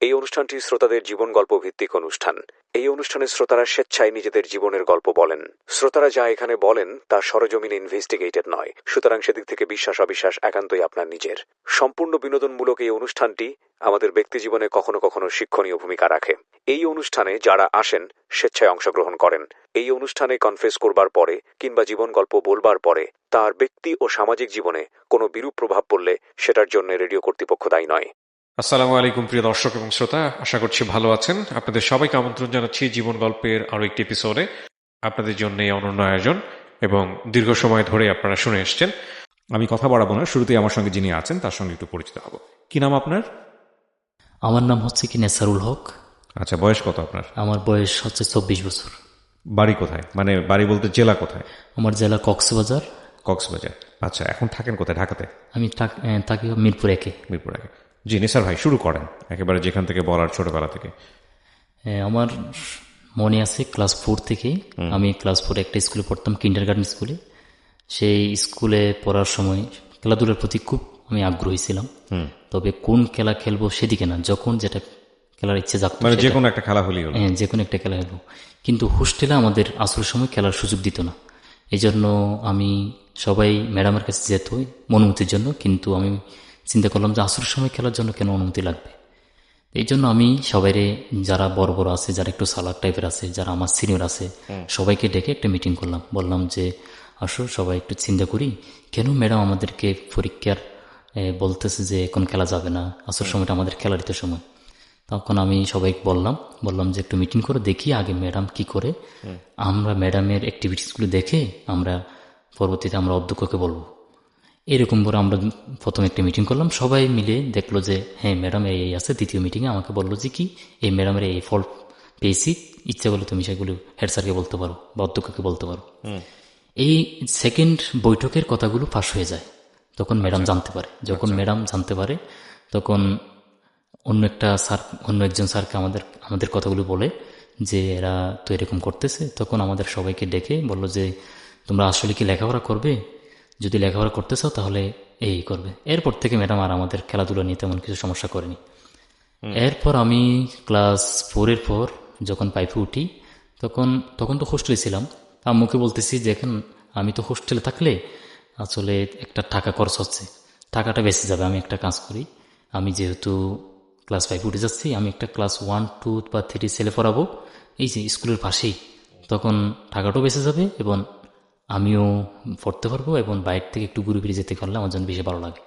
এই অনুষ্ঠানটি শ্রোতাদের জীবন গল্প ভিত্তিক অনুষ্ঠান। এই অনুষ্ঠানে শ্রোতারা স্বেচ্ছায় নিজেদের জীবনের গল্প বলেন। শ্রোতারা যা এখানে বলেন, তা সরজমিনে ইনভেস্টিগেটেড নয়। সুতরাং সেদিক থেকে বিশ্বাস অবিশ্বাস একান্তই আপনার নিজের। সম্পূর্ণ বিনোদনমূলক এই অনুষ্ঠানটি আমাদের ব্যক্তিজীবনে কখনো কখনো শিক্ষণীয় ভূমিকা রাখে। এই অনুষ্ঠানে যারা আসেন, স্বেচ্ছায় অংশগ্রহণ করেন। এই অনুষ্ঠানে কনফেস করবার পরে কিংবা জীবন গল্প বলবার পরে তার ব্যক্তি ও সামাজিক জীবনে কোনো বিরূপ প্রভাব পড়লে সেটার জন্য রেডিও কর্তৃপক্ষ দায়ী নয়। আসসালামু আলাইকুম প্রিয় দর্শক এবং শ্রোতা আশা করছি ভালো আছেন। আপনাদের সবাইকে আমন্ত্রণ জানাচ্ছি জীবন গল্পের আরও একটি এপিসোডে আপনাদের জন্য এই অনন্য আয়োজন এবং দীর্ঘ সময় ধরে আপনারা শুনে এসছেন। আমি কথা বাড়াবো না শুরুতেই আমার সঙ্গে যিনি আছেন তার সঙ্গে একটু পরিচিত হব। কি নাম আপনার? আমার নাম হচ্ছে কি নেসারুল হক। আচ্ছা বয়স কত আপনার? আমার বয়স হচ্ছে চব্বিশ বছর। বাড়ি কোথায়? মানে বাড়ি বলতে জেলা কোথায়? আমার জেলা কক্সবাজার। কক্সবাজার। আচ্ছা এখন থাকেন কোথায়? ঢাকাতে? আমি থাক- থাকি মিরপুর একে। মিরপুর আগে জি নিসার ভাই শুরু করেন। একেবারে যেখান থেকে বলার ছোটবেলা থেকে। আমার মনে আছে ক্লাস ফোর থেকে আমি ক্লাস ফোরে একটা স্কুলে পড়তাম কিন্ডার গার্ডেন স্কুলে। সেই স্কুলে পড়ার সময় খেলাধুলার প্রতি খুব আমি আগ্রহী ছিলাম। তবে কোন খেলা খেলব সেদিকে না যখন যেটা খেলার ইচ্ছে জাগতো মানে যে কোনো একটা খেলা হলেই হলো। হ্যাঁ যে কোনো একটা খেলা খেলব। কিন্তু হোস্টেলে আমাদের আসল সময় খেলার সুযোগ দিত না। এই জন্য আমি সবাই ম্যাডামের কাছে যেত অনুমতির জন্য কিন্তু আমি চিন্তা করলাম যে আসল সময় খেলার জন্য কেন অনুমতি লাগবে? এই জন্য আমি সবাইরে যারা বড় বড় আছে যারা একটু সালাক টাইপের আছে যারা আমার সিনিয়র আছে সবাইকে ডেকে একটা মিটিং করলাম। বললাম যে আসো সবাই একটু চিন্তা করি। কেন ম্যাডাম আমাদেরকে পরীক্ষার বলতেছে যে এখন খেলা যাবে না? আসল সময়টা আমাদের খেলার খেলারিত সময়। তখন আমি সবাইকে বললাম বললাম যে একটু মিটিং করে দেখি আগে ম্যাডাম কি করে। আমরা ম্যাডামের অ্যাক্টিভিটিসগুলো দেখে আমরা পরবর্তীতে আমরা অধ্যক্ষকে বলব। এরকম করে আমরা প্রথম একটা মিটিং করলাম। সবাই মিলে দেখল যে হ্যাঁ ম্যাডাম এই এই আছে। দ্বিতীয় মিটিংয়ে আমাকে বলল যে কি? এই ম্যাডামের এই ফল্ট পেয়েছি। ইচ্ছে করলে তুমি সেগুলো হেড স্যারকে বলতে পারো বা অধ্যক্ষকে বলতে পারো। এই সেকেন্ড বৈঠকের কথাগুলো ফাঁস হয়ে যায়। তখন ম্যাডাম জানতে পারে। যখন ম্যাডাম জানতে পারে তখন অন্য একটা স্যার অন্য একজন স্যারকে আমাদের আমাদের কথাগুলো বলে যে এরা তো এরকম করতেছে। তখন আমাদের সবাইকে ডেকে বলল যে তোমরা আসলে কি লেখাপড়া করবে? যদি লেখাপড়া করতে চাও তাহলে এই করবে। এরপর থেকে ম্যাডাম আর আমাদের খেলাধুলা নিয়ে তেমন কিছু সমস্যা করেনি। এরপর আমি ক্লাস ফোরের পর যখন পাইপে উঠি তখন তখন তো হোস্টেলে ছিলাম। আম্মুকে বলতেছি যে এখন আমি তো হোস্টেলে থাকলে আসলে একটা টাকা খরচ হচ্ছে। টাকাটা বেঁচে যাবে আমি একটা কাজ করি। আমি যেহেতু ক্লাস ফাইভ উঠে যাচ্ছি আমি একটা ক্লাস ওয়ান টু বা থ্রি ছেলে পড়াবো। এই যে স্কুলের পাশেই। তখন টাকাটাও বেঁচে যাবে এবং আমিও পড়তে পারব এবং বাইরে থেকে একটু ঘুরে ফিরে যেতে পারলে আমার জন্য বেশি ভালো লাগে।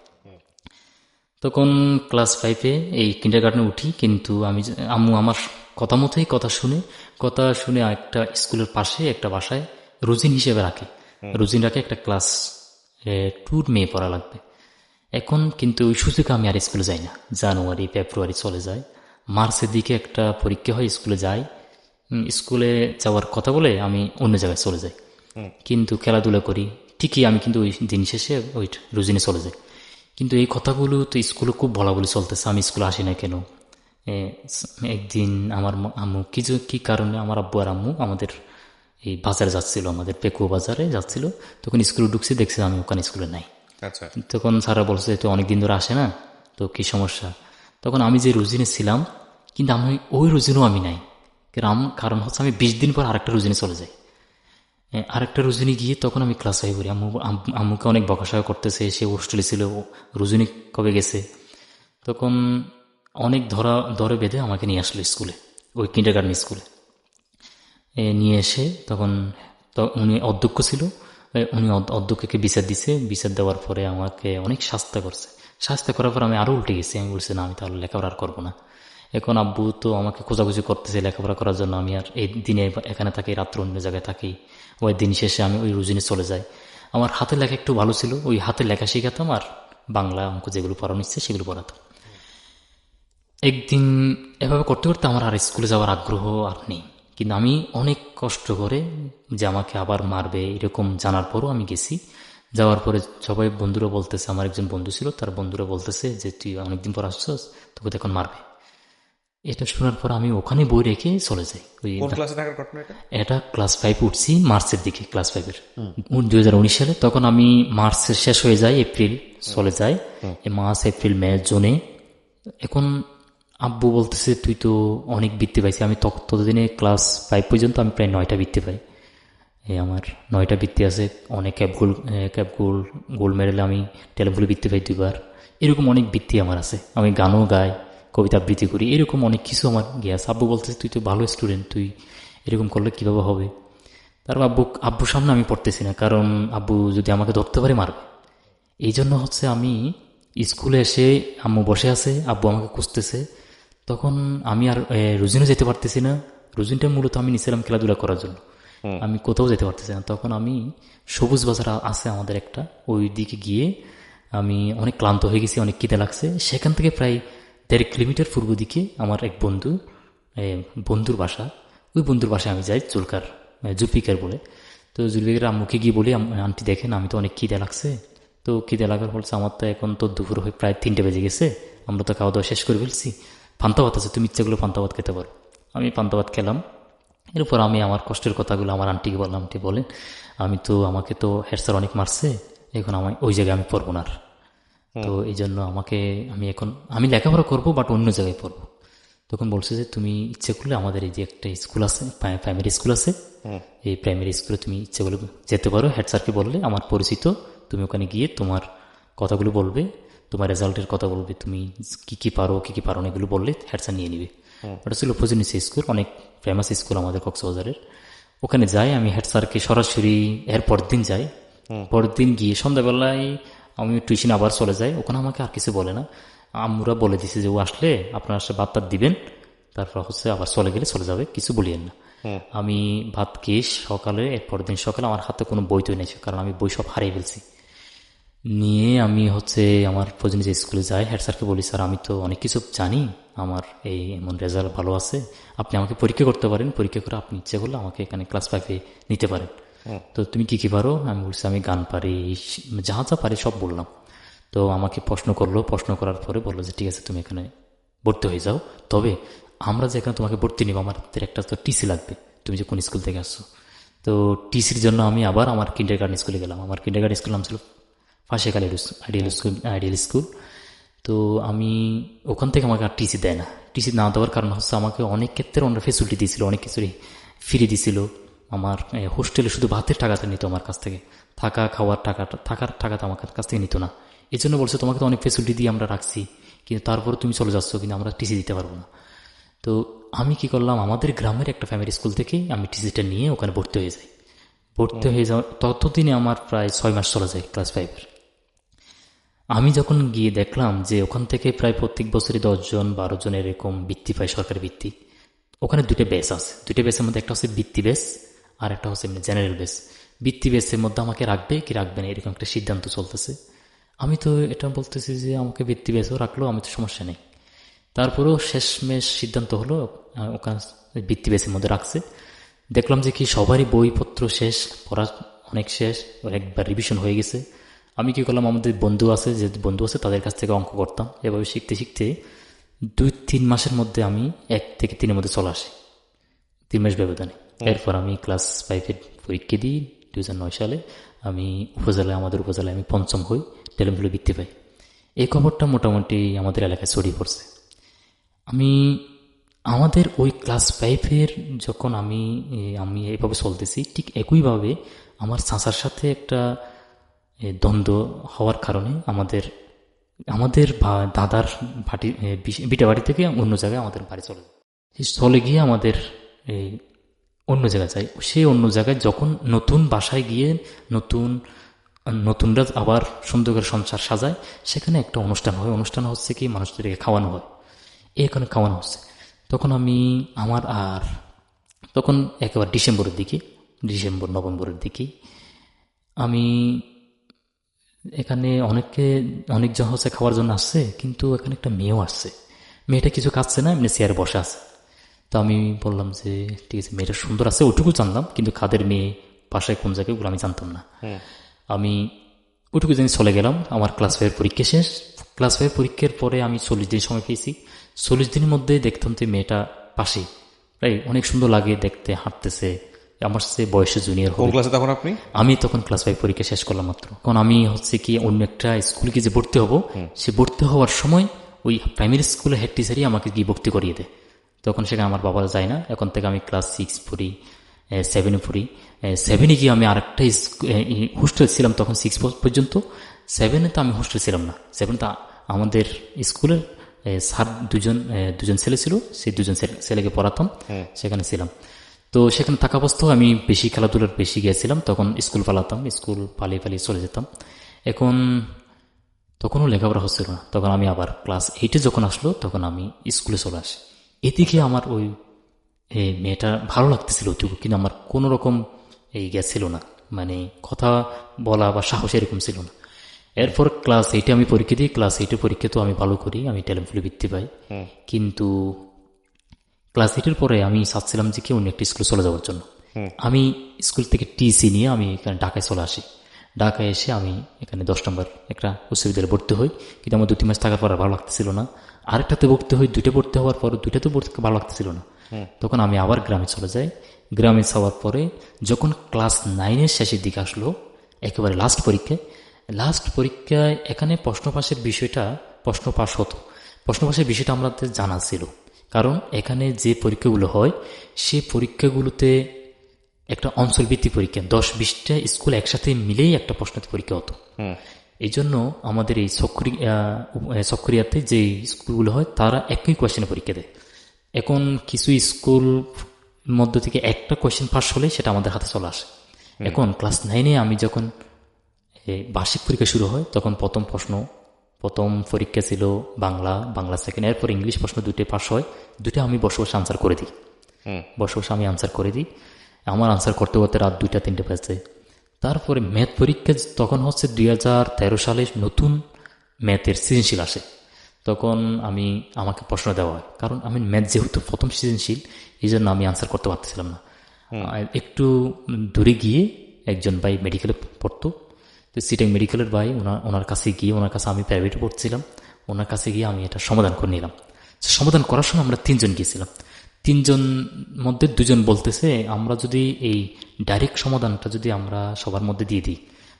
তখন ক্লাস ফাইভে এই কিন্ডার গার্ডেনে উঠি কিন্তু আমি আম্মু আমার কথা মতোই কথা শুনে কথা শুনে একটা স্কুলের পাশে একটা বাসায় রুজিন হিসেবে রাখে। রুজিন রাখে একটা ক্লাস টুর মেয়ে পড়া লাগবে। এখন কিন্তু ওই সুযোগে আমি আর স্কুলে যাই না। জানুয়ারি ফেব্রুয়ারি চলে যায়। মার্চের দিকে একটা পরীক্ষা হয় স্কুলে যাই। স্কুলে যাওয়ার কথা বলে আমি অন্য জায়গায় চলে যাই। কিন্তু খেলাধুলা করি। ঠিকই আমি কিন্তু ওই দিন শেষে ওই রুজিনে চলে যাই। কিন্তু এই কথাগুলো তো স্কুলে খুব বলা বলি চলতেছে। আমি স্কুলে আসি না কেন? একদিন আমার আম্মু কিছু কি কারণে আমার আব্বু আর আম্মু আমাদের এই বাজারে যাচ্ছিল আমাদের পেকু বাজারে যাচ্ছিল। তখন স্কুলে ঢুকছি দেখছি আমি ওখানে স্কুলে নাই। আচ্ছা। তখন স্যারা বলছে তো অনেকদিন ধরে আসে না তো কি সমস্যা? তখন আমি যে রুজিনে ছিলাম কিন্তু আমি ওই রুজিনও আমি নাই। কারণ কারণ হচ্ছে আমি বিশ দিন পর আরেকটা রুজিনে চলে যাই। আরেকটা রুজিনে গিয়ে তখন আমি ক্লাস হয়ে করি আম্মু আম- আম্মুকে অনেক বকাশায়া করতেছে, সে হোস্টেলে ছিল। ও কবে গেছে? তখন অনেক ধরা ধরে বেঁধে আমাকে নিয়ে আসলো স্কুলে ওই কিন্ডার গার্ডেন স্কুলে নিয়ে এসে তখন উনি অধ্যক্ষ ছিল। উনি অধ্যক্ষকে বিচার দিছে। বিচার দেওয়ার পরে আমাকে অনেক শাস্তা করছে। শাস্তা করার পর আমি আরও উল্টে গেছি। আমি বলছি, না, আমি তাহলে লেখাপড়া আর করব না। এখন আব্বু তো আমাকে খোঁজাখুঁজি করতেছে লেখাপড়া করার জন্য, আমি আর এই দিনে এখানে থাকি, রাত্র অন্য জায়গায় থাকি। ওই দিন শেষে আমি ওই রুজিনে চলে যাই। আমার হাতে লেখা একটু ভালো ছিল, ওই হাতে লেখা শেখাতাম আর বাংলা অঙ্ক যেগুলো পড়ানো ইচ্ছে সেগুলো পড়াতাম। একদিন এভাবে করতে করতে আমার আর স্কুলে যাওয়ার আগ্রহ আর নেই। কিন্তু আমি অনেক কষ্ট করে যে আমাকে আবার মারবে এরকম জানার পরও আমি গেছি। যাওয়ার পরে সবাই বন্ধুরা বলতেছে, আমার একজন বন্ধু ছিল, তার বন্ধুরা বলতেছে যে, তুই অনেকদিন পর আসছস, তোকে তো এখন মারবে। এটা শোনার পর আমি ওখানে বই রেখে চলে যাই। ওই ক্লাসে থাকার ঘটনা এটা? এটা ক্লাস ফাইভ উঠছি মার্চের দিকে ক্লাস ফাইভের দুই হাজার উনিশ সালে। তখন আমি মার্চের শেষ হয়ে যায় এপ্রিল চলে যায় এই মার্চ এপ্রিল মে জুনে। এখন আব্বু বলতেছে তুই তো অনেক বৃত্তি পাইছি। আমি তত- ততদিনে ক্লাস ফাইভ পর্যন্ত আমি প্রায় নয়টা বৃত্তি পাই। এই আমার নয়টা বৃত্তি আছে। অনেক ক্যাপ গোল ক্যাপ গোল গোল্ড মেডেল আমি টেলিভুলে বৃত্তি পাই দুইবার। এরকম অনেক বৃত্তি আমার আছে। আমি গানও গাই কবিতা আবৃত্তি করি এরকম অনেক কিছু আমার গিয়াস আব্বু বলতেছে তুই তো ভালো স্টুডেন্ট তুই এরকম করলে কীভাবে হবে? তারপর আব্বু আব্বুর সামনে আমি পড়তেছি না কারণ আব্বু যদি আমাকে ধরতে পারে মারবে। এই জন্য হচ্ছে আমি স্কুলে এসে আম্মু বসে আছে আব্বু আমাকে খুঁজতেছে। তখন আমি আর রুজিনও যেতে পারতেছি না। রুজিনটা মূলত আমি নিছিলাম খেলাধুলা করার জন্য। আমি কোথাও যেতে পারতেছি না। তখন আমি সবুজ বাজার আছে আমাদের একটা। ওই দিকে গিয়ে আমি অনেক ক্লান্ত হয়ে গেছি অনেক খিদে লাগছে। সেখান থেকে প্রায় দেড় কিলোমিটার পূর্ব দিকে আমার এক বন্ধু বন্ধুর বাসা। ওই বন্ধুর বাসায় আমি যাই চুলকার জুপিকার বলে। তো জুলফিকার আম্মুকে গিয়ে বলি, "আম- আন্টি দেখেন, আমি তো অনেক খিদে লাগছে। তো খিদে লাগার বলছে আমার তো এখন তো দুপুর হয়ে প্রায় তিনটে বেজে গেছে। আমরা তো খাওয়া দাওয়া শেষ করে ফেলছি। ভাত আছে, তুমি ইচ্ছাগুলো ভাত খেতে পারো। আমি ভাত খেলাম। এরপর আমি আমার কষ্টের কথাগুলো আমার আন্টিকে বললাম, আন্টি বলেন, আমি তো, আমাকে তো হেড স্যার অনেক মারছে, এখন আমি ওই জায়গায় আমি পড়ব না আর। তো এই জন্য আমাকে আমি এখন আমি লেখাপড়া করব বাট অন্য জায়গায় পড়ব। তখন বলছে যে তুমি ইচ্ছে করলে আমাদের এই যে একটা স্কুল আছে প্রাইমারি স্কুল আছে এই প্রাইমারি স্কুলে তুমি ইচ্ছে করলে যেতে পারো। হেড স্যারকে বললে আমার পরিচিত তুমি ওখানে গিয়ে তোমার কথাগুলো বলবে তোমার রেজাল্টের কথা বলবে তুমি কি কি পারো কি কি পারো না এগুলো বললে হেড স্যার নিয়ে নিবে। ওটা ছিল উপজনিসি স্কুল অনেক ফেমাস স্কুল আমাদের কক্সবাজারের। ওখানে যাই আমি হেড স্যারকে সরাসরি এর পরের দিন যাই। পরের দিন গিয়ে সন্ধ্যাবেলায় আমি টিউশন আবার চলে যাই। ওখানে আমাকে আর কিছু বলে না। আমরা বলে দিছে যে ও আসলে আপনার সে ভাত টাত দিবেন। তারপর হচ্ছে আবার চলে গেলে চলে যাবে। কিছু বলিয়েন না। আমি ভাত খেয়ে সকালে এর পরের দিন সকালে আমার হাতে কোনো বই তৈরি নেই কারণ আমি বই সব হারিয়ে ফেলছি। নিয়ে আমি হচ্ছে আমার প্রয়োজনীয় যে স্কুলে যাই হেড স্যারকে বলি স্যার আমি তো অনেক কিছু জানি। আমার এই এমন রেজাল্ট ভালো আছে। আপনি আমাকে পরীক্ষা করতে পারেন। পরীক্ষা করে আপনি ইচ্ছে করলে আমাকে এখানে ক্লাস ফাইভে নিতে পারেন। তো তুমি কি কি পারো? আমি বলছি, আমি গান পারি। যা যা পারি সব বললাম। তো আমাকে প্রশ্ন করল, প্রশ্ন করার পরে বলল যে, ঠিক আছে, তুমি এখানে ভর্তি হয়ে যাও। তবে আমরা যেখানে তোমাকে ভর্তি নিব আমাদের একটা তো টিসি লাগবে। তুমি যে কোন স্কুল থেকে আসছো? তো টিসির জন্য আমি আবার আমার কিন্ডার গার্ডেন স্কুলে গেলাম। আমার কিন্ডার গার্ডেন স্কুল নাম ছিল ফাঁসেকাল আইডিয়াল স্কুল আইডিয়াল স্কুল তো আমি ওখান থেকে আমাকে আর টিসি দেয় না। টিসি না দেওয়ার কারণ হচ্ছে আমাকে অনেক ক্ষেত্রে অন্য ফেসিলিটি দিয়েছিল, অনেক কিছুরই ফ্রি দিছিল। আমার হোস্টেলে শুধু ভাতের টাকাটা নিত আমার কাছ থেকে। থাকা, খাওয়ার টাকাটা থাকার টাকাটা আমার কাছ থেকে নিত না। এই জন্য বলছে, তোমাকে তো অনেক ফেসিলিটি দিয়ে আমরা রাখছি, কিন্তু তারপরে তুমি চলে যাচ্ছ কিন্তু আমরা টিসি দিতে পারব না। তো আমি কি করলাম, আমাদের গ্রামের একটা ফ্যামিলি স্কুল থেকে আমি টিসিটা নিয়ে ওখানে ভর্তি হয়ে যাই। ভর্তি হয়ে যাওয়া ততদিনে আমার প্রায় ছয় মাস চলে যায় ক্লাস ফাইভের আমি যখন গিয়ে দেখলাম যে ওখান থেকে প্রায় প্রত্যেক বছরই দশজন, বারো জন এরকম বৃত্তি পায় সরকারি বৃত্তি ওখানে দুটো বেস আছে। দুটো বেসের মধ্যে একটা হচ্ছে বৃত্তি বেস আর একটা হচ্ছে জেনারেল বেস বৃত্তি বেসের মধ্যে আমাকে রাখবে, কি রাখবে না, এরকম একটা সিদ্ধান্ত চলতেছে। আমি তো এটা বলতেছি যে আমাকে বৃত্তি বেসও রাখল, আমি তো সমস্যা নেই। তারপরেও শেষমেশ সিদ্ধান্ত হলো ওখানে বৃত্তি বেসের মধ্যে রাখছে। দেখলাম যে কি সবারই বইপত্র শেষ, পড়া অনেক শেষ একবার রিভিশন হয়ে গেছে। আমি কি করলাম, আমাদের বন্ধু আছে, যে বন্ধু আছে, তাদের কাছ থেকে অঙ্ক করতাম। এভাবে শিখতে শিখতে দুই তিন মাসের মধ্যে আমি এক থেকে তিনের মধ্যে চলে আসি। তিন মাস ব্যবধানে। এরপর আমি ক্লাস ফাইভের পরীক্ষা দিই দু সালে। আমি উপজেলায়, আমাদের উপজেলায় আমি পঞ্চম হই টেলিমফুলে বৃত্তি পাই। এই খবরটা মোটামুটি আমাদের এলাকায় ছড়িয়ে পড়ছে। আমি, আমাদের ওই ক্লাস ফাইভের যখন আমি আমি এইভাবে চলতেছি, ঠিক একইভাবে আমার চাচার সাথে একটা দ্বন্দ্ব হওয়ার কারণে আমাদের আমাদের দাদার ভাটি বিটা বাড়ি থেকে অন্য জায়গায় আমাদের বাড়ি চলে চলে গিয়ে আমাদের এই অন্য জায়গায় যায়। সেই অন্য জায়গায় যখন নতুন বাসায় গিয়ে নতুন, নতুনরা আবার সুন্দর করে সংসার সাজায়, সেখানে একটা অনুষ্ঠান হয়। অনুষ্ঠান হচ্ছে কি, মানুষদেরকে খাওয়ানো হয়। এখানে খাওয়ানো হচ্ছে। তখন আমি, আমার আর, তখন একেবারে ডিসেম্বরের দিকে, ডিসেম্বর, নভেম্বরের দিকে আমি এখানে অনেকে অনেকজন হচ্ছে খাওয়ার জন্য আসছে, কিন্তু এখানে একটা মেয়েও আসছে। মেয়েটা কিছু খাচ্ছে না, এমনি চেয়ারে বসে আছে। তো আমি বললাম যে ঠিক আছে মেয়েটা সুন্দর আছে ওটুকু জানলাম কিন্তু খাদের মেয়ে পাশে কোন জায়গায় ওগুলো আমি জানতাম না। আমি ওটুকু জানি চলে গেলাম আমার ক্লাস ফাইভের পরীক্ষা শেষ। ক্লাস ফাইভ পরীক্ষার পরে আমি চল্লিশ দিন সময় পেয়েছি। চল্লিশ দিনের মধ্যে দেখতাম যে মেয়েটা পাশে প্রায় অনেক সুন্দর লাগে দেখতে হাঁটতেছে। আমার সে বয়সে জুনিয়র হবে। ক্লাসে তখন আপনি? আমি তখন ক্লাস ফাইভ পরীক্ষা শেষ করলাম মাত্র। কারণ আমি হচ্ছে কি অন্য একটা স্কুলে গিয়ে যে ভর্তি হব সে ভর্তি হওয়ার সময় ওই প্রাইমারি স্কুলের হেড টিচারই আমাকে গিয়ে ভর্তি করিয়ে দেয়। তখন সেখানে আমার বাবা যায় না। এখন থেকে আমি ক্লাস সিক্স পড়ি সেভেনে পড়ি। সেভেনে গিয়ে আমি আরেকটা হোস্টেল ছিলাম তখন সিক্স পর্যন্ত। সেভেনে তো আমি হোস্টেল ছিলাম না। সেভেনে তো আমাদের স্কুলের স্যার দুজন দুজন ছেলে ছিল সেই দুজন ছেলেকে পড়াতাম। সেখানে ছিলাম। তো সেখানে থাকা অবস্থাও আমি বেশি খেলাধুলার বেশি গিয়েছিলাম। তখন স্কুল পালাতাম স্কুল পালিয়ে পালিয়ে চলে যেতাম। এখন তখনও লেখাপড়া হচ্ছিল না। তখন আমি আবার ক্লাস এইটে যখন আসলো তখন আমি স্কুলে চলে আসি। এদিকে আমার ওই মেয়েটা ভালো লাগতেছিল ওইটুকু কিন্তু আমার কোনো রকম এই গ্যাস ছিল না। মানে কথা বলা বা সাহস এরকম ছিল না। এরপর ক্লাস এইটে আমি পরীক্ষা দিই ক্লাস এইটে পরীক্ষা তো আমি ভালো করি আমি ট্যালেন্ট ফুলে বৃত্তি পাই। কিন্তু ক্লাস এইটের পরে আমি চাচ্ছিলাম যে কি অন্য একটা স্কুলে চলে যাওয়ার জন্য। আমি স্কুল থেকে টিসি নিয়ে আমি এখানে ঢাকায় চলে আসি। ঢাকায় এসে আমি এখানে দশ নম্বর একটা উচ্চ বিদ্যালয়ে ভর্তি হই কিন্তু আমার দু তিন মাস থাকার পর ভালো লাগতেছিল না। আরেকটাতে ভর্তি হই দুইটা ভর্তি হওয়ার পর দুইটাতে ভর্তি ভালো লাগতেছিল না। তখন আমি আবার গ্রামে চলে যাই। গ্রামে যাওয়ার পরে যখন ক্লাস নাইনের শেষের দিকে আসলো একেবারে লাস্ট পরীক্ষায় লাস্ট পরীক্ষায় এখানে প্রশ্ন পাশের বিষয়টা প্রশ্ন পাশ হতো। প্রশ্ন পাশের বিষয়টা আমাদের জানা ছিল। কারণ এখানে যে পরীক্ষাগুলো হয় সে পরীক্ষাগুলোতে একটা অঞ্চলভিত্তিক পরীক্ষা দশ বিশটা স্কুল একসাথে মিলেই একটা প্রশ্নের পরীক্ষা হতো। এই জন্য আমাদের এই সক্রি সক্রিয়াতে যে স্কুলগুলো হয় তারা একই কোয়েশ্চেনে পরীক্ষা দেয়। এখন কিছু স্কুল মধ্য থেকে একটা কোয়েশ্চেন পাস হলে সেটা আমাদের হাতে চলে আসে। এখন ক্লাস নাইনে আমি যখন বার্ষিক পরীক্ষা শুরু হয় তখন প্রথম প্রশ্ন প্রথম পরীক্ষা ছিল বাংলা বাংলা সেকেন্ড এরপর ইংলিশ প্রশ্ন দুটো পাস হয় দুটো আমি বসে বসে আনসার করে দিই। বসে বসে আমি আনসার করে দিই। আমার আনসার করতে করতে রাত দুইটা তিনটে বাজে তারপরে ম্যাথ পরীক্ষা তখন হচ্ছে দু হাজার তেরো সালে নতুন ম্যাথের সৃজনশীল আসে। তখন আমি আমাকে প্রশ্ন দেওয়া হয় কারণ আমি ম্যাথ যেহেতু প্রথম সৃজনশীল এই জন্য আমি আনসার করতে পারতেছিলাম না। একটু দূরে গিয়ে একজন ভাই মেডিকেলে পড়তো তো সিটেং মেডিকেলের ভাই ওনার ওনার কাছে গিয়ে ওনার কাছে আমি প্রাইভেটে পড়ছিলাম ওনার কাছে গিয়ে আমি এটা সমাধান করে নিলাম। সমাধান করার সময় আমরা তিনজন গিয়েছিলাম। তিনজন মধ্যে দুজন বলতেছে আমরা যদি এই ডাইরেক্ট সমাধানটা যদি আমরা সবার মধ্যে দিয়ে দিই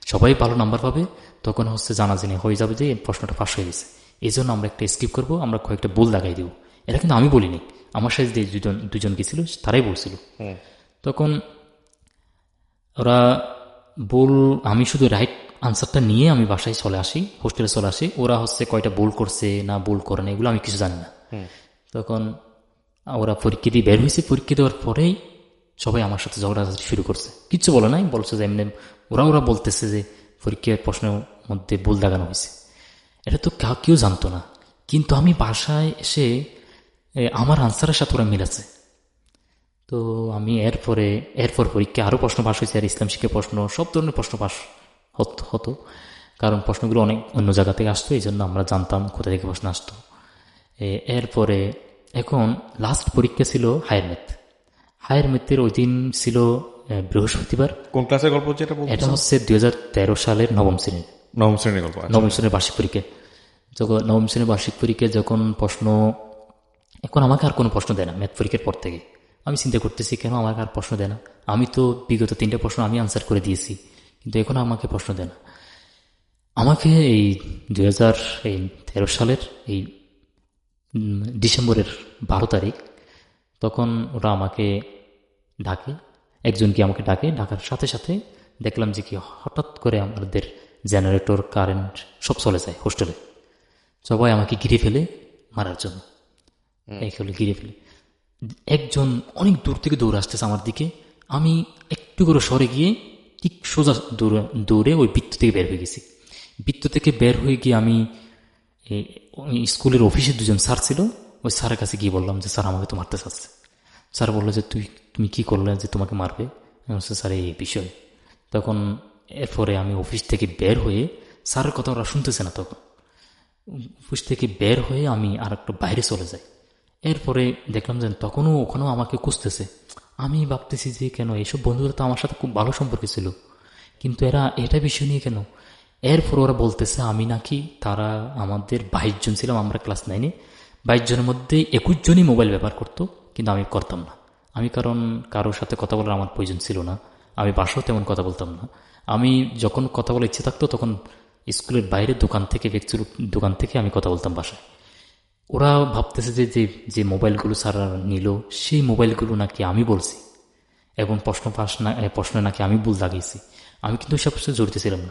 সবাই ভালো নাম্বার পাবে তখন হচ্ছে জানা জানাজানি হয়ে যাবে যে প্রশ্নটা ফাঁস হয়ে গেছে। এই জন্য আমরা একটা স্কিপ করব আমরা কয়েকটা বোল লাগাই দিব। এটা কিন্তু আমি বলিনি। আমার সাথে যে দুজন দুজন গেছিল তারাই বলছিল। তখন ওরা বোল আমি শুধু রাইট আনসারটা নিয়ে আমি বাসায় চলে আসি হোস্টেলে চলে আসি। ওরা হচ্ছে কয়টা বোল করছে না বোল করে না এগুলো আমি কিছু জানি না। তখন ওরা পরীক্ষা দিয়ে বের হয়েছে। পরীক্ষা দেওয়ার পরেই সবাই আমার সাথে ঝগড়াঝাড়ি শুরু করছে। কিচ্ছু বলে নাই, বলছে যে এমনি ওরা ওরা বলতেছে যে পরীক্ষার প্রশ্নের মধ্যে ভুল দাগানো হয়েছে। এটা তো কেউ জানতো না। কিন্তু আমি বাসায় এসে আমার আনসারের সাথে ওরা মিলেছে। তো আমি এরপরে, এরপর পরীক্ষা আরও প্রশ্ন পাস হয়েছে, আর ইসলাম শিক্ষা প্রশ্ন, সব ধরনের প্রশ্ন পাস হত- কারণ প্রশ্নগুলো অনেক অন্য জায়গা থেকে আসতো, এই জন্য আমরা জানতাম কোথা থেকে প্রশ্ন আসতো। এরপরে এখন লাস্ট পরীক্ষা ছিল হায়ার ম্যাথ হায়ার ম্যাথের ওই দিন ছিল বৃহস্পতিবার। কোন ক্লাসের গল্প যেটা বলছো এটা হচ্ছে দুই হাজার তেরো সালের নবম শ্রেণির। নবম শ্রেণির গল্প আচ্ছা। নবম শ্রেণির বার্ষিক পরীক্ষা। যখন নবম শ্রেণির বার্ষিক পরীক্ষায় যখন প্রশ্ন এখন আমাকে আর কোনো প্রশ্ন দেয় না ম্যাথ পরীক্ষার পর থেকে। আমি চিন্তা করতেছি কেন আমাকে আর প্রশ্ন দেয় না? আমি তো বিগত তিনটে প্রশ্ন আমি আনসার করে দিয়েছি কিন্তু এখন আমাকে প্রশ্ন দেয় না। আমাকে এই দু হাজার এই তেরো সালের এই ডিসেম্বরের বারো তারিখ তখন ওরা আমাকে ডাকে একজনকে আমাকে ডাকে ডাকার সাথে সাথে দেখলাম যে কি হঠাৎ করে আমাদের জেনারেটর কারেন্ট সব চলে যায় হোস্টেলে। সবাই আমাকে ঘিরে ফেলে মারার জন্য। এই হলে ঘিরে ফেলে। একজন অনেক দূর থেকে দৌড়ে আসতেছে আমার দিকে। আমি একটু করে সরে গিয়ে ঠিক সোজা দৌড়ে দৌড়ে ওই বৃত্ত থেকে বের হয়ে গেছি। বৃত্ত থেকে বের হয়ে গিয়ে আমি স্কুলের অফিসে দুজন স্যার ছিল, ওই স্যারের কাছে গিয়ে বললাম যে, স্যার আমাকে তো মারতে চাচ্ছে। স্যার বলল যে, তুই, তুমি কি করলে যে তোমাকে মারবে? স্যার, এই বিষয়। তখন এরপরে আমি অফিস থেকে বের হয়ে, স্যারের কথা ওরা শুনতেছে না তখন। অফিস থেকে বের হয়ে আমি আর একটু বাইরে চলে যাই। এরপরে দেখলাম যে, তখনও ওখানেও আমাকে খুঁজতেছে। আমি ভাবতেছি যে, কেন এইসব বন্ধুরা তো আমার সাথে খুব ভালো সম্পর্ক ছিল। কিন্তু এরা এটা বিষয় নিয়ে কেন এরপর ওরা বলতেছে, আমি নাকি, তারা আমাদের বাইশ জন ছিলাম, আমরা ক্লাস নাইনে। বাইশ জনের মধ্যে একুশ জনই মোবাইল ব্যবহার করতো, কিন্তু আমি করতাম না। আমি কারণ কারোর সাথে কথা বলার আমার প্রয়োজন ছিল না। আমি বাসাও তেমন কথা বলতাম না। আমি যখন কথা বলার ইচ্ছে থাকতো, তখন স্কুলের বাইরে দোকান থেকে, ব্যক্তির দোকান থেকে আমি কথা বলতাম বাসায়। ওরা ভাবতেছে যে যে যে মোবাইলগুলো স্যাররা নিল, সেই মোবাইলগুলো নাকি আমি বলছি। এবং প্রশ্ন পাস না প্রশ্নে নাকি আমি ভুল লাগিয়েছি আমি কিন্তু সব জড়িত ছিলাম না।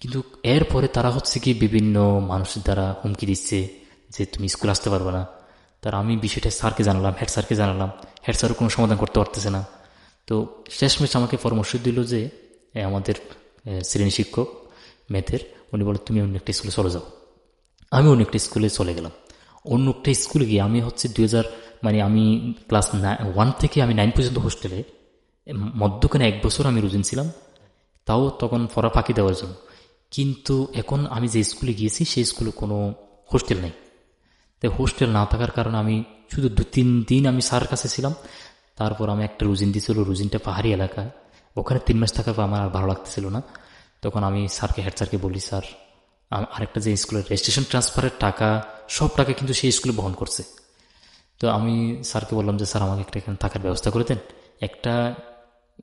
কিন্তু এরপরে তারা হচ্ছে কি বিভিন্ন মানুষের দ্বারা হুমকি দিচ্ছে যে তুমি স্কুল আসতে পারবে না। তার আমি বিষয়টা স্যারকে জানালাম, হেড স্যারকে জানালাম। হেড স্যারও কোনো সমাধান করতে পারতেছে না। তো শেষমেশ আমাকে পরামর্শ দিল যে আমাদের শ্রেণি শিক্ষক ম্যাথের উনি বলে, তুমি অন্য একটা স্কুলে চলে যাও। আমি অন্য একটা স্কুলে চলে গেলাম। অন্য একটা স্কুলে গিয়ে আমি হচ্ছে দু হাজার মানে আমি ক্লাস ওয়ান থেকে আমি নাইন পর্যন্ত হোস্টেলে মধ্যখানে এক বছর আমি রুজিন ছিলাম। তাও তখন পড়া ফাঁকি দেওয়ার জন্য। কিন্তু এখন আমি যে স্কুলে গিয়েছি, সেই স্কুলে কোনো হোস্টেল নেই। তাই হোস্টেল না থাকার কারণে আমি শুধু দু, তিন দিন আমি স্যার কাছে ছিলাম। তারপর আমি একটা রুজিন দিয়েছিল রুজিনটা পাহাড়ি এলাকায়। ওখানে তিন মাস থাকার পর আমার আর ভালো লাগতেছিল না। তখন আমি স্যারকে, হেড স্যারকে বলি, স্যার আরেকটা যে স্কুলের রেজিস্ট্রেশন ট্রান্সফারের টাকা, সব টাকা কিন্তু সেই স্কুলে বহন করছে। তো আমি স্যারকে বললাম যে, স্যার, আমাকে একটা এখানে থাকার ব্যবস্থা করে দেন। একটা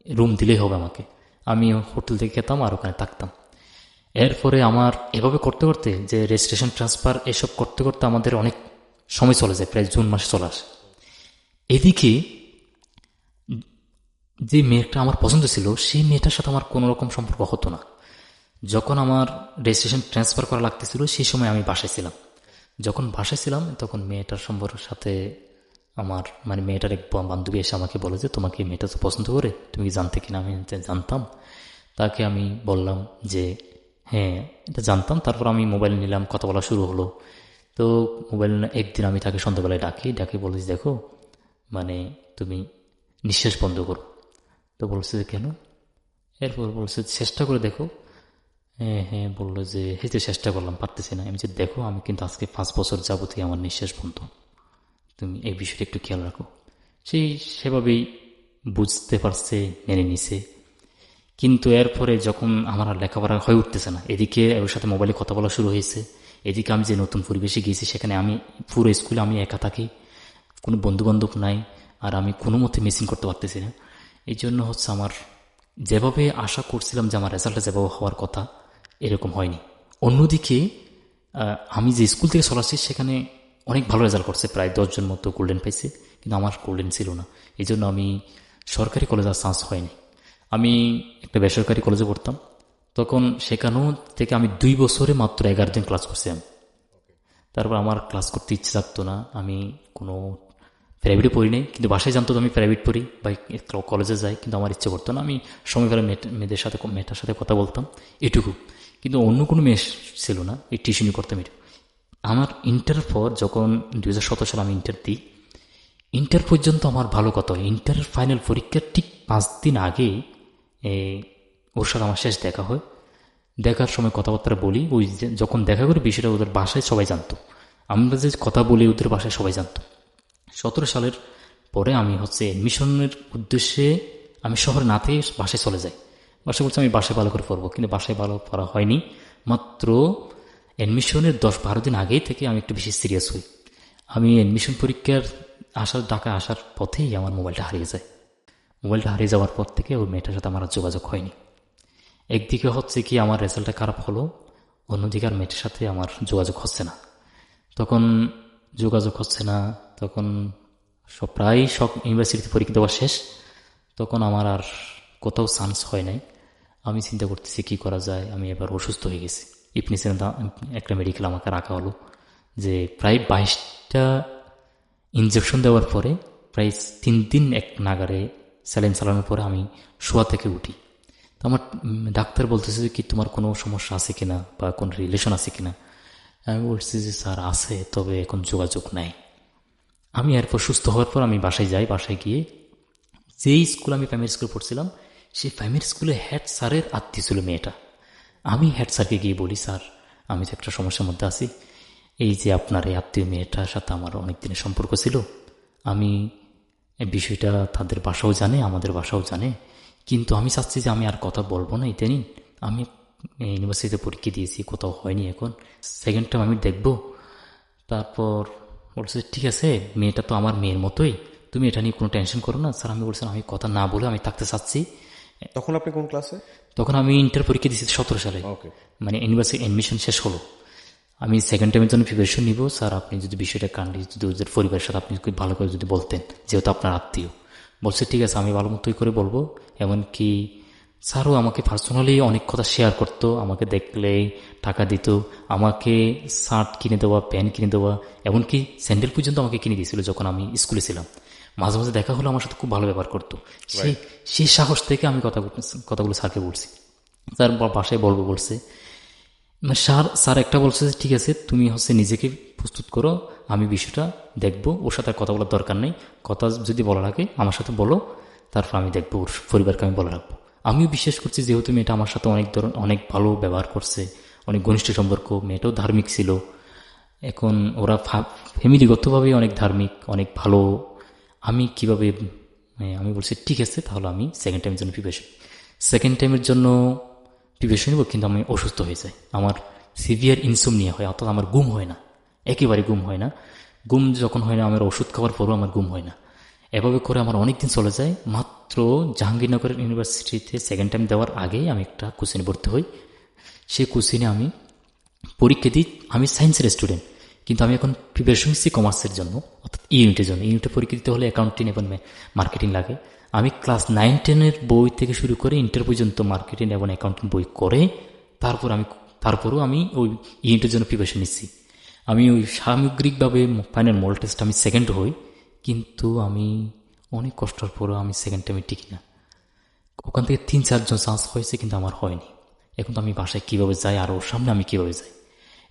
রুম দিলেই হবে আমাকে। আমি হোটেল থেকে খেতাম আর ওখানে থাকতাম। এরপরে আমার এভাবে করতে করতে যে রেজিস্ট্রেশন ট্রান্সফার এসব করতে করতে আমাদের অনেক সময় চলে যায়, প্রায় জুন মাসে চলে আসে। এদিকে যে মেয়েটা আমার পছন্দ ছিল, সেই মেয়েটার সাথে আমার কোনো রকম সম্পর্ক হতো না। যখন আমার রেজিস্ট্রেশন ট্রান্সফার করা লাগতেছিল, সেই সময় আমি বাসায় ছিলাম। যখন বাসায় ছিলাম, তখন মেয়েটার সম্পর্কের সাথে আমার মানে মেয়েটার এক বান্ধবী এসে আমাকে বলে যে, তোমাকে মেয়েটা তো পছন্দ করে, তুমি কি জানতে কিনা? আমি জানতাম। তাকে আমি বললাম যে হ্যাঁ এটা জানতাম। তারপর আমি মোবাইল নিলাম, কথা বলা শুরু হলো। তো মোবাইল একদিন আমি তাকে সন্ধ্যাবেলায় ডাকি ডাকি বলেছি দেখো মানে তুমি নিঃশ্বাস বন্ধ করো। তো বলছে যে, কেন? এরপর বলছে, চেষ্টা করে দেখো। হ্যাঁ হ্যাঁ বলল যে তো চেষ্টা করলাম, পারতেছি না। আমি যে দেখো, আমি কিন্তু আজকে পাঁচ বছর যাবতীয় আমার নিঃশ্বাস বন্ধ। তুমি এই বিষয়টা একটু খেয়াল রাখো। সেই সেভাবেই বুঝতে পারছে, মেনে নিছে। কিন্তু এরপরে যখন আমার আর লেখাপড়া হয়ে উঠতেছে না, এদিকে ওর সাথে মোবাইলে কথা বলা শুরু হয়েছে, এদিকে আমি যে নতুন পরিবেশে গিয়েছি, সেখানে আমি পুরো স্কুলে আমি একা থাকি, কোনো বন্ধুবান্ধব নাই, আর আমি কোনো মতে মিসিং করতে পারতেছি না। এই জন্য হচ্ছে আমার যেভাবে আশা করছিলাম যে আমার রেজাল্টটা যেভাবে হওয়ার কথা, এরকম হয়নি। অন্যদিকে আমি যে স্কুল থেকে চলে আসছি, সেখানে অনেক ভালো রেজাল্ট করছে, প্রায় দশজন মতো গোল্ডেন পাইছে, কিন্তু আমার গোল্ডেন ছিল না। এই জন্য আমি সরকারি কলেজ আর চান্স হয়নি। আমি একটা বেসরকারি কলেজে পড়তাম। তখন সেখানেও থেকে আমি দুই বছরে মাত্র এগারো দিন ক্লাস করছি আমি। তারপর আমার ক্লাস করতে ইচ্ছে থাকতো না। আমি কোনো প্রাইভেটে পড়ি নাই। কিন্তু বাসায় জানতো আমি প্রাইভেট পড়ি বা কলেজে যাই, কিন্তু আমার ইচ্ছে করতো না। আমি সময় পেলে মেয়েদের সাথে মেয়েটার সাথে কথা বলতাম। এটুকু। কিন্তু অন্য কোনো মেয়ে ছিল না। এই টিউশনি করতাম এটুকু। আমার ইন্টার পর যখন দু হাজার সতেরো সালে আমি ইন্টার দিই ইন্টার পর্যন্ত আমার ভালো কথা ইন্টার ফাইনাল পরীক্ষার ঠিক পাঁচ দিন আগে ওর সাথে আমার শেষ দেখা হয়। দেখার সময় কথাবার্তা বলি, ওই যখন দেখা করি বিষয়টা ওদের বাসায় সবাই জানতো। আমরা যে কথা বলি ওদের বাসায় সবাই জানতো। সতেরো সালের পরে আমি হচ্ছে অ্যাডমিশনের উদ্দেশ্যে আমি শহরে না থেকে বাসায় চলে যাই। বাসায় বলছে আমি বাসায় ভালো করে পড়ব, কিন্তু বাসায় ভালো পড়া হয়নি। মাত্র অ্যাডমিশনের দশ বারো দিন আগেই থেকে আমি একটু বেশি সিরিয়াস হই। আমি অ্যাডমিশন পরীক্ষার আসার ডাকা আসার পথেই আমার মোবাইলটা হারিয়ে যায়। মোবাইলটা হারিয়ে যাওয়ার পর থেকে ওই মেয়েটার সাথে আমার যোগাযোগ হয়নি। একদিকে হচ্ছে কি আমার রেজাল্টটা খারাপ হলো, অন্যদিকে আর মেয়েটার সাথে আমার যোগাযোগ হচ্ছে না। তখন যোগাযোগ হচ্ছে না, তখন সব প্রায় সব ইউনিভার্সিটিতে পরীক্ষা দেওয়া শেষ, তখন আমার আর কোথাও চান্স হয় নাই। আমি চিন্তা করতেছি কি করা যায়, আমি এবার অসুস্থ হয়ে গেছি। ইপনিসের একটা মেডিকেল আমাকে রাখা হলো যে প্রায় বাইশটা ইনজেকশন দেওয়ার পরে প্রায় তিন দিন এক নাগারে স্যালাইন চালানোর পরে আমি শোয়া থেকে উঠি। তো আমার ডাক্তার বলতেছে কি, তোমার কোনো সমস্যা আছে কিনা বা কোনো রিলেশন আছে কিনা? আমি বলছি যে, স্যার, আছে, তবে এখন যোগাযোগ নাই। আমি এরপর সুস্থ হওয়ার পর আমি বাসায় যাই, বাসায় গিয়ে যেই স্কুল আমি প্রাইমারি স্কুলে পড়ছিলাম, সেই প্রাইমারি স্কুলে হেড স্যারের আত্মীয় ছিল মেয়েটা। আমি হেড স্যারকে গিয়ে বলি, স্যার, আমি তো একটা সমস্যার মধ্যে আছি। এই যে আপনার এই আত্মীয় মেয়েটার সাথে আমার অনেক দিনের সম্পর্ক ছিল, আমি বিষয়টা তাদের বাসাও জানে আমাদের বাসাও জানে। কিন্তু আমি চাচ্ছি যে আমি আর কথা বলব না ইদানিং আমি ইউনিভার্সিটিতে পরীক্ষা দিয়েছি কোথাও হয়নি এখন। সেকেন্ড টাইম আমি দেখব। তারপর বলছে ঠিক আছে মেয়েটা তো আমার মেয়ের মতোই। তুমি এটা নিয়ে কোনো টেনশন করো না। স্যার আমি বলছিলাম আমি কথা না বলে আমি থাকতে চাচ্ছি। তখন আপনি কোন ক্লাসে তখন আমি ইন্টার পরীক্ষা দিয়েছি সতেরো সালে। ওকে মানে ইউনিভার্সিটি অ্যাডমিশন শেষ হলো। আমি সেকেন্ড টাইমের জন্য প্রিপারেশন নিব। স্যার আপনি যদি বিষয়টা কান্ডি যদি ওদের পরিবারের সাথে আপনি খুব ভালো করে যদি বলতেন যেহেতু আপনার আত্মীয়। বলছে ঠিক আছে আমি ভালো মতোই করে বলব। এমনকি স্যারও আমাকে পার্সোনালি অনেক কথা শেয়ার করতো আমাকে দেখলেই টাকা দিত আমাকে শার্ট কিনে দেওয়া প্যান্ট কিনে দেওয়া এমনকি স্যান্ডেল পর্যন্ত আমাকে কিনে দিয়েছিল যখন আমি স্কুলে ছিলাম। মাঝে মাঝে দেখা হলো আমার সাথে খুব ভালো ব্যবহার করতো। সেই সেই সাহস থেকে আমি কথা কথাগুলো স্যারকে বলছি। স্যার বাসায় বলব বলছে স্যার স্যার একটা বলছে যে, ঠিক আছে তুমি হচ্ছে নিজেকে প্রস্তুত করো আমি বিষয়টা দেখব ওর সাথে কথা বলার দরকার নেই। কথা যদি বলা লাগে আমার সাথে বলো তারপর আমি দেখব ওর পরিবারকে আমি বলে রাখব। আমিও বিশ্বাস করছি যেহেতু মেয়েটা আমার সাথে অনেক ধরন অনেক ভালো ব্যবহার করছে অনেক ঘনিষ্ঠ সম্পর্ক মেয়েটাও ধার্মিক ছিল। এখন ওরা ফ্যামিলিগতভাবে অনেক ধার্মিক অনেক ভালো। আমি কীভাবে মানে আমি বলছি ঠিক আছে তাহলে আমি সেকেন্ড টাইমের জন্য প্রিপারেশন সেকেন্ড টাইমের জন্য প্রিপারেশন নেব কিন্তু আমি অসুস্থ হয়ে যাই। আমার সিভিয়ার ইনসোমনিয়া হয়, অর্থাৎ আমার গুম হয় না। একেবারে গুম হয় না। গুম যখন হয় না, আমার ওষুধ খাওয়ার পরও আমার গুম হয় না। এভাবে করে আমার অনেক দিন চলে যায়। মাত্র জাহাঙ্গীরনগর ইউনিভার্সিটিতে সেকেন্ড টাইম দেওয়ার আগেই আমি একটা কোচিনে ভর্তি হই। সেই কোচিনে আমি পরীক্ষা দিই। আমি সায়েন্সের স্টুডেন্ট কিন্তু আমি এখন প্রিপারেশন নিচ্ছি কমার্সের জন্য, অর্থাৎ ইউনিটের জন্য। ইউনিটে পরীক্ষা দিতে হলে অ্যাকাউন্টিং এবং মার্কেটিং লাগে। আমি ক্লাস নাইন, টেনের বই থেকে শুরু করে ইন্টার পর্যন্ত মার্কেটিং এবং অ্যাকাউন্টিং বই করে তারপর আমি তারপরও আমি ওই ইউনিটের জন্য প্রিপারেশন নিচ্ছি। আমি ওই সামগ্রিকভাবে ফাইনাল মল টেস্ট আমি সেকেন্ড হই, কিন্তু আমি অনেক কষ্টের পরেও আমি সেকেন্ড টাইমে টিকি না। ওখান থেকে তিন, চারজন চান্স হয়েছে, কিন্তু আমার হয়নি। এখন তো আমি বাসায় কীভাবে যাই আর ওর সামনে আমি কীভাবে যাই?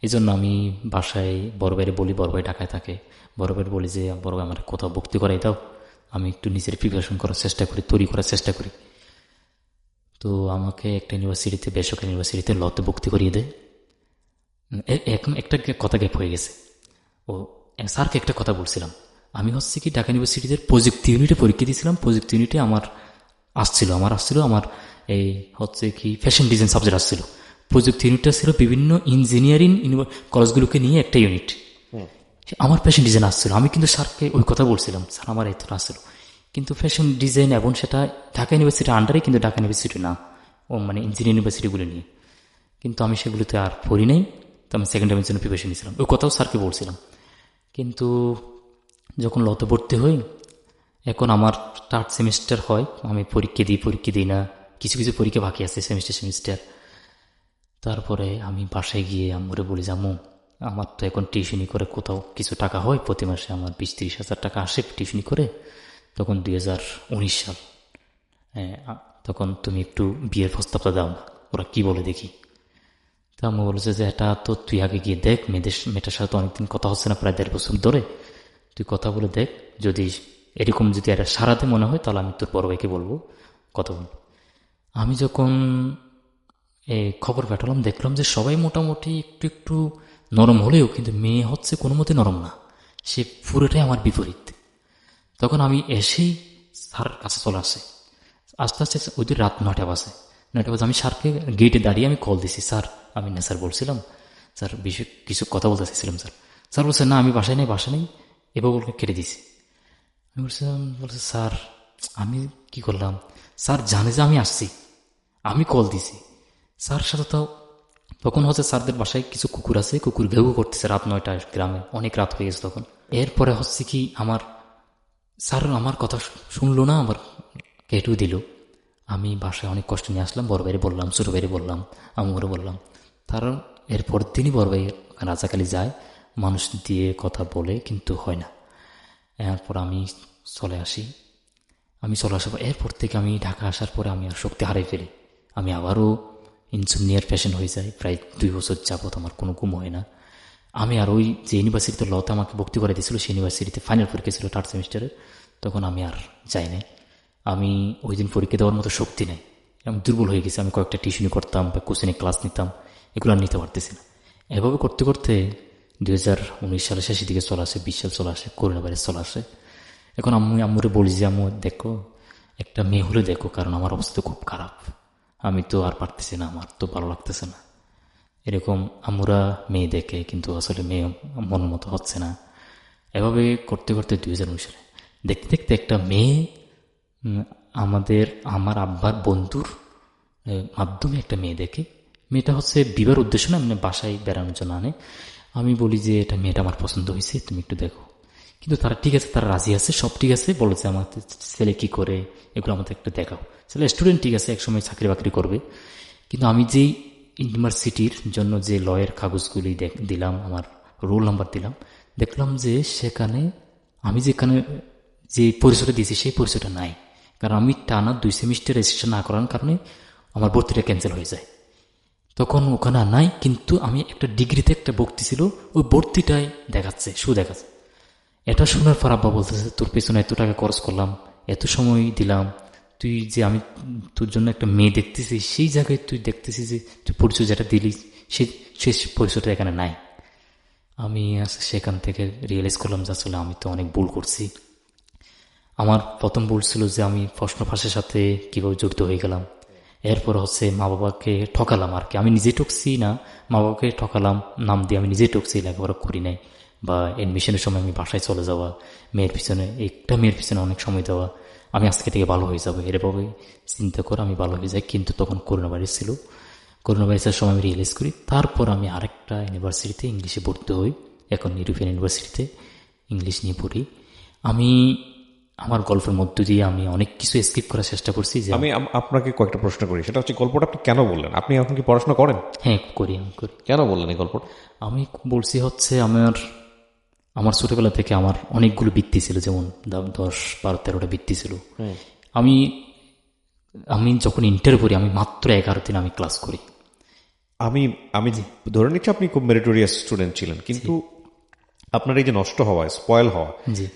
এই জন্য আমি বাসায় বড় ভাইরে বলি, বড় ভাই ঢাকায় থাকে। বড় ভাইয়ের বলি যে, বড় ভাই আমার কোথাও ভক্তি করাই দাও। আমি একটু নিজের প্রিপারেশন করার চেষ্টা করি, তৈরি করার চেষ্টা করি। তো আমাকে একটা ইউনিভার্সিটিতে বেসরকারি ইউনিভার্সিটিতে লতে ভক্তি করিয়ে দেয়। এখন একটা কথা গ্যাপ হয়ে গেছে। ও স্যারকে একটা কথা বলছিলাম। আমি হচ্ছে কি ঢাকা ইউনিভার্সিটিতে প্রযুক্তি ইউনিটে পরীক্ষা দিয়েছিলাম। প্রযুক্তি ইউনিটে আমার আসছিল আমার আসছিল আমার এই হচ্ছে কি ফ্যাশন ডিজাইন সাবজেক্ট আসছিল। প্রযুক্তি ইউনিটটা ছিল বিভিন্ন ইঞ্জিনিয়ারিং কলেজগুলোকে নিয়ে একটা ইউনিট আমার ফ্যাশন ডিজাইন আসছিল। আমি কিন্তু স্যারকে ওই কথা বলছিলাম, স্যার, আমার এতটা আসছিল। কিন্তু ফ্যাশন ডিজাইন এবং সেটা ঢাকা ইউনিভার্সিটির আন্ডারে কিন্তু ঢাকা ইউনিভার্সিটি না। ও মানে ইঞ্জিনিয়ার ইউনিভার্সিটিগুলো নিয়ে। কিন্তু আমি সেগুলোতে আর পড়ি নাই। তো আমি সেকেন্ড টাইমের জন্য প্রিপারেশন নিয়েছিলাম। ওই কথাও স্যারকে বলছিলাম। কিন্তু যখন লতে ভর্তি হই, এখন আমার থার্ড সেমিস্টার হয়। আমি পরীক্ষা দিই পরীক্ষা দিই না। কিছু কিছু পরীক্ষা বাকি আছে সেমিস্টার সেমিস্টার তারপরে আমি বাসায় গিয়ে আম্মুরে বলি যে, আম্মু আমার তো এখন টিউশনি করে কোথাও কিছু টাকা হয় প্রতি মাসে আমার বিশ তিরিশ হাজার টাকা আসে টিউশনি করে তখন দুই হাজার উনিশ সাল। হ্যাঁ, তখন তুমি একটু বিয়ের প্রস্তাবটা দাও না ওরা কি বলে দেখি। তা আমি বলেছে যে এটা তো তুই আগে গিয়ে দেখ মেয়েদের মেয়েটার সাথে তো অনেকদিন কথা হচ্ছে না প্রায় দেড় বছর ধরে। তুই কথা বলে দেখ যদি এরকম যদি এটা সারাতে মনে হয় তাহলে আমি তোর বড় ভাইকে বলব কথা বলব। আমি যখন খবর পাঠালাম দেখলাম যে সবাই মোটামুটি একটু একটু নরম হলেও কিন্তু মেয়ে হচ্ছে কোনো মতে নরম না। সে পুরোটাই আমার বিপরীত। তখন আমি এসেই স্যার কাছে চলে আসে। আস্তে আস্তে ওই দিন রাত নয়টা বাজে। নয়টা বাজে আমি স্যারকে গেটে দাঁড়িয়ে আমি কল দিছি, স্যার, আমি না স্যার বলছিলাম। স্যার, বিষয় কিছু কথা বলতে চাইছিলাম, স্যার। স্যার বলছে, না, আমি বাসায় নেই বাসায় নেই। এবার বলকে কেটে দিছি। আমি বলছিলাম বলছে, স্যার, আমি কি করলাম? স্যার, জানে যে আমি আসছি। আমি কল দিছি। স্যার সাথে তো তখন হচ্ছে স্যারদের বাসায় কিছু কুকুর আছে, কুকুর ঘেউ করতেছে রাত নয়টা গ্রামে, অনেক রাত হয়ে গেছে তখন। এরপরে হচ্ছে কি, আমার স্যার আমার কথা শুনলো না, আমার কেটেও দিল। আমি বাসায় অনেক কষ্ট নিয়ে আসলাম, বড় বাইরে বললাম, ছোটো বাইরে বললাম আমরে বললাম। তার এরপর দিনই বড় ভাই রাজাকালি যায়, মানুষ দিয়ে কথা বলে, কিন্তু হয় না। এরপর আমি চলে আসি। আমি চলে আসার পর, এরপর থেকে আমি ঢাকা আসার পরে আমি আর শক্তি হারিয়ে ফেলি। আমি আবারও ইনসুমিয়ার পেশেন্ট হয়ে যায়। প্রায় দুই বছর যাবত আমার কোনো ঘুম হয় না। আমি আর ওই যে ইউনিভার্সিটিতে লতে আমাকে ভর্তি করে দিয়েছিল, সেই ইউনিভার্সিটিতে ফাইনাল পরীক্ষা ছিল থার্ড সেমিস্টারে তখন আমি আর যাই নাই। আমি ওই দিন পরীক্ষা দেওয়ার মতো শক্তি নেই। আমি দুর্বল হয়ে গেছি। আমি কয়েকটা টিউশনি করতাম বা কোচিনে ক্লাস নিতাম। এগুলো আর নিতে পারতেছি না। এভাবে করতে করতে দুই হাজার উনিশ সালের শেষের দিকে চলে আসে, বিশ সাল চলে আসে, করোনা ভাইরাস চলে আসে। এখন আমি আম্মুরে বলি যে, আম্মু, দেখো, একটা মেয়ে হলে দেখো, কারণ আমার অবস্থা খুব খারাপ। আমি তো আর পারতেছি না, আমার তো ভালো লাগতেছে না। এরকম আমরা মেয়ে দেখে কিন্তু আসলে মেয়ে মন মতো হচ্ছে না। এভাবে করতে করতে দুই হাজার উনিশ সালে দেখতে দেখতে একটা মেয়ে আমাদের, আমার আব্বার বন্ধুর মাধ্যমে একটা মেয়ে দেখে। মেয়েটা হচ্ছে বিবার উদ্দেশ্য না মানে বাসায় বেড়ানোর জন্য আনে। আমি বলি যে, এটা মেয়েটা আমার পছন্দ হয়েছে, তুমি একটু দেখো। কিন্তু তারা ঠিক আছে, তারা রাজি আছে, সব ঠিক আছে, বলেছে আমার ছেলে কি করে, এগুলো আমাদের একটা দেখাও। ছেলে স্টুডেন্ট ঠিক আছে, একসময় চাকরি বাকরি করবে। কিন্তু আমি যেই ইউনিভার্সিটির জন্য যে লয়ের কাগজগুলি দিলাম, আমার রোল নাম্বার দিলাম, দেখলাম যে সেখানে আমি যেখানে যে পরিচয়টা দিয়েছি, সেই পরিচয়টা নাই। কারণ আমি টানা দুই সেমিস্টার রেজিস্ট্রেশন না করার কারণে আমার ভর্তিটা ক্যান্সেল হয়ে যায়। তখন ওখানে নাই, কিন্তু আমি একটা ডিগ্রিতে একটা ভর্তি ছিল, ওই ভর্তিটাই দেখাচ্ছে শু দেখাচ্ছে। এটা শোনার পর আব্বা বলতেছে, তোর পেছনে এত টাকা খরচ করলাম, এত সময় দিলাম, তুই যে আমি তোর জন্য একটা মেয়ে দেখতেছি, সেই জায়গায় তুই দেখতেছিস যে তুই পরিচয় যেটা দিলি, সে শেষ পরিচয়টা এখানে নাই। আমি সেখান থেকে রিয়েলাইজ করলাম যে আসলে আমি তো অনেক ভুল করছি। আমার প্রথম ভুল ছিল যে আমি প্রশ্ন ফাঁসের সাথে কীভাবে জড়িত হয়ে গেলাম। এরপর হচ্ছে মা বাবাকে ঠকালাম আর কি। আমি নিজে ঠকছি না, মা বাবাকে ঠকালাম, নাম দিয়ে আমি নিজে ঠকছি, লেখাপড়া করি নাই। বা এডমিশনের সময় আমি বাসায় চলে যাওয়া মেয়ের পিছনে একটা মেয়ের পিছনে অনেক সময় দেওয়া আমি আজকে থেকে ভালো হয়ে যাব। এরভাবে চিন্তা করে আমি ভালো হয়ে যাই। কিন্তু তখন করোনা ভাইরাস ছিল। করোনা ভাইরাসের সময় আমি রিয়েলাইজ করি তারপর আমি আরেকটা ইউনিভার্সিটিতে ইংলিশে ভর্তি হই। এখন ইউরোপিয়ান ইউনিভার্সিটিতে ইংলিশ নিয়ে পড়ি। আমি আমার গল্পের মধ্য দিয়ে আমি অনেক কিছু স্কিপ করার চেষ্টা করছি যে আমি আপনাকে কয়েকটা প্রশ্ন করি। সেটা হচ্ছে গল্পটা আপনি কেন বললেন? আপনি এখন কি পড়াশোনা করেন? হ্যাঁ করি আমি করি। কেন বললেন এই গল্পটা? আমি বলছি হচ্ছে আমার আমার ছোটবেলা থেকে আমার অনেকগুলো বৃত্তি ছিল যেমন দ- দশ বারো তেরোটা বৃত্তি ছিল। আমি আমি যখন ইন্টার পড়ি আমি মাত্র এগারো দিন আমি ক্লাস করি। আমি আমি ধরে নিচ্ছি আপনি খুব মেরিটোরিয়াস স্টুডেন্ট ছিলেন কিন্তু আপনার এই যে নষ্ট হওয়া স্পয়েল হওয়া।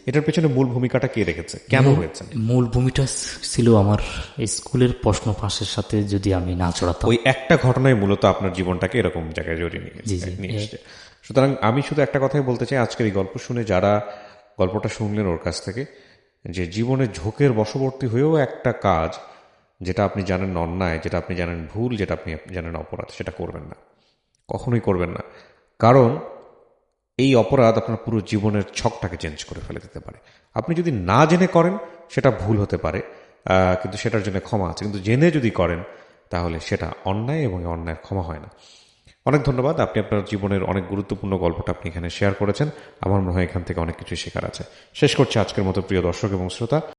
এটার পেছনে মূল ভূমিকাটা কে রেখেছে? কেন হয়েছে? মূল ভূমিটা ছিল আমার স্কুলের প্রশ্ন ফাঁসের সাথে যদি আমি না চড়াতাম। ওই একটা ঘটনায় মূলত আপনার জীবনটাকে এরকম জায়গায় জড়িয়ে নিয়ে সুতরাং আমি শুধু একটা কথাই বলতে চাই, আজকের এই গল্প শুনে যারা গল্পটা শুনলেন ওর কাছ থেকে, যে জীবনে ঝোঁকের বশবর্তী হয়েও একটা কাজ, যেটা আপনি জানেন অন্যায়, যেটা আপনি জানেন ভুল, যেটা আপনি জানেন অপরাধ, সেটা করবেন না। কখনোই করবেন না। কারণ এই অপরাধ আপনার পুরো জীবনের ছকটাকে চেঞ্জ করে ফেলে দিতে পারে। আপনি যদি না জেনে করেন, সেটা ভুল হতে পারে কিন্তু সেটার জন্য ক্ষমা আছে। কিন্তু জেনে যদি করেন, তাহলে সেটা অন্যায় এবং অন্যায়ের ক্ষমা হয় না। অনেক ধন্যবাদ। আপনি আপনার জীবনের অনেক গুরুত্বপূর্ণ গল্পটা আপনি এখানে শেয়ার করেছেন। আমার মনে হয় এখান থেকে অনেক কিছু শেখার আছে। শেষ করছি আজকের মতো প্রিয় দর্শক এবং শ্রোতা।